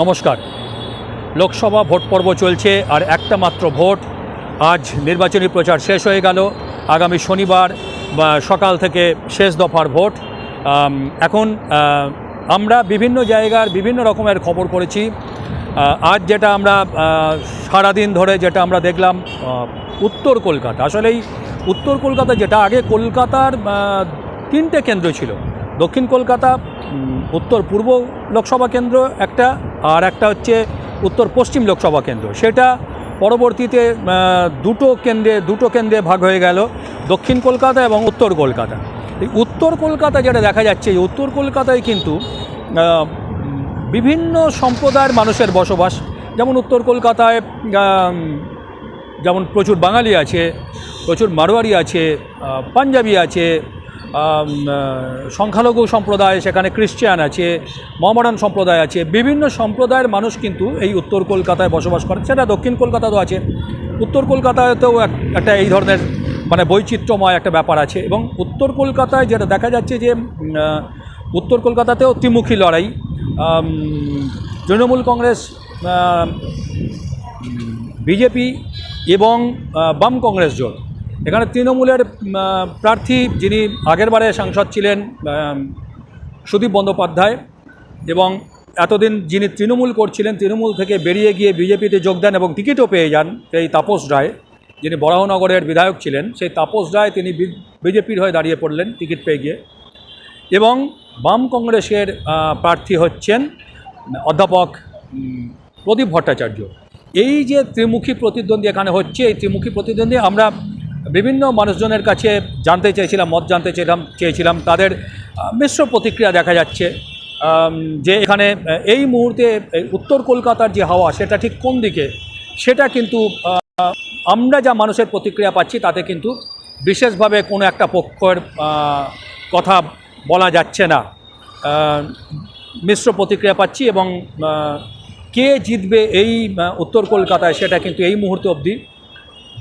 নমস্কার। লোকসভা ভোট পর্ব চলছে আর একটা মাত্র ভোট। আজ নির্বাচনী প্রচার শেষ হয়ে গেল। আগামী শনিবার সকাল থেকে শেষ দফার ভোট। এখন আমরা বিভিন্ন জায়গার বিভিন্ন রকমের খবর করেছি। আজ যেটা আমরা সারাদিন ধরে যেটা আমরা দেখলাম উত্তর কলকাতা। আসলেই উত্তর কলকাতা যেটা, আগে কলকাতার তিনটে কেন্দ্র ছিল। দক্ষিণ কলকাতা উত্তর পূর্ব লোকসভা কেন্দ্র একটা, আর একটা হচ্ছে উত্তর পশ্চিম লোকসভা কেন্দ্র। সেটা পরবর্তীতে দুটো কেন্দ্রে দুটো কেন্দ্রে ভাগ হয়ে গেল, দক্ষিণ কলকাতা এবং উত্তর কলকাতা। এই উত্তর কলকাতা যেটা দেখা যাচ্ছে, এই উত্তর কলকাতায় কিন্তু বিভিন্ন সম্প্রদায়ের মানুষের বসবাস। যেমন উত্তর কলকাতায় যেমন প্রচুর বাঙালি আছে, প্রচুর মারোয়ারি আছে পাঞ্জাবি আছে সংখ্যালঘু সম্প্রদায়, সেখানে ক্রিশ্চিয়ান আছে মহামডান সম্প্রদায় আছে, বিভিন্ন সম্প্রদায়ের মানুষ কিন্তু এই উত্তর কলকাতায় বসবাস করে সেটা দক্ষিণ কলকাতাতেও আছে। উত্তর কলকাতাতেও এক- একটা এই ধরনের মানে বৈচিত্র্যময় একটা ব্যাপার আছে এবং উত্তর কলকাতায় যেটা দেখা যাচ্ছে যে উত্তর কলকাতাতেও ত্রিমুখী লড়াই। তৃণমূল কংগ্রেস বিজেপি এবং বাম কংগ্রেস জোট। এখানে তৃণমূলের প্রার্থী যিনি আগেরবারে সাংসদ ছিলেন সুদীপ বন্দ্যোপাধ্যায় এবং এতদিন যিনি তৃণমূল করছিলেন, তৃণমূল থেকে বেরিয়ে গিয়ে বিজেপিতে যোগ দেন এবং টিকিটও পেয়ে যান সেই তাপস রায়, যিনি বরাহনগরের বিধায়ক ছিলেন, সেই তাপস রায় তিনি বিজেপির হয়ে দাঁড়িয়ে পড়লেন টিকিট পেয়ে গিয়ে। এবং বাম কংগ্রেসের প্রার্থী হচ্ছেন অধ্যাপক প্রদীপ ভট্টাচার্য। এই যে ত্রিমুখী প্রতিদ্বন্দ্বী এখানে হচ্ছে, এই ত্রিমুখী প্রতিদ্বন্দ্বী আমরা বিভিন্ন মানুষজনের কাছে জানতে চেয়েছিলাম, মত জানতে চেয়েছিলাম চেয়েছিলাম। তাদের মিশ্র প্রতিক্রিয়া দেখা যাচ্ছে যে এখানে এই মুহূর্তে উত্তর কলকাতার যে হাওয়া, সেটা ঠিক কোন দিকে? সেটা কিন্তু আমরা যা মানুষের প্রতিক্রিয়া পাচ্ছি, তাতে কিন্তু বিশেষভাবে কোনো একটা পক্ষের কথা বলা যাচ্ছে না। মিশ্র প্রতিক্রিয়া পাচ্ছি এবং কে জিতবে এই উত্তর কলকাতায়, সেটা কিন্তু এই মুহূর্তে অবধি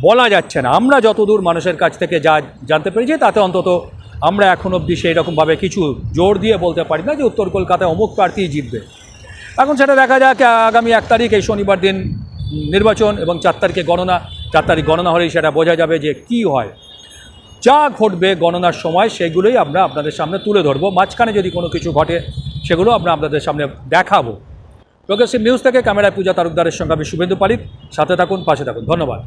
বলা যাচ্ছে না। আমরা যতদূর মানুষের কাছ থেকে যা জানতে পেরেছি, তাতে অন্তত আমরা এখন অবধি সেই রকমভাবে কিছু জোর দিয়ে বলতে পারি না যে উত্তর কলকাতায় অমুক প্রার্থী জিতবে। এখন সেটা দেখা যাক, আগামী এক তারিখ, এই শনিবার দিন নির্বাচন এবং চার তারিখে গণনা। চার তারিখ গণনা হলেই সেটা বোঝা যাবে যে কি হয়। যা ঘটবে গণনার সময়, সেগুলোই আমরা আপনাদের সামনে তুলে ধরবো। মাঝখানে যদি কোনো কিছু ঘটে, সেগুলো আমরা আপনাদের সামনে দেখাবো। প্রগ্রেসিভ নিউজ থেকে ক্যামেরায় পূজা তালুকদারের সঙ্গে আমি শুভেন্দু পালিত সাথে থাকুন, পাশে থাকুন। ধন্যবাদ।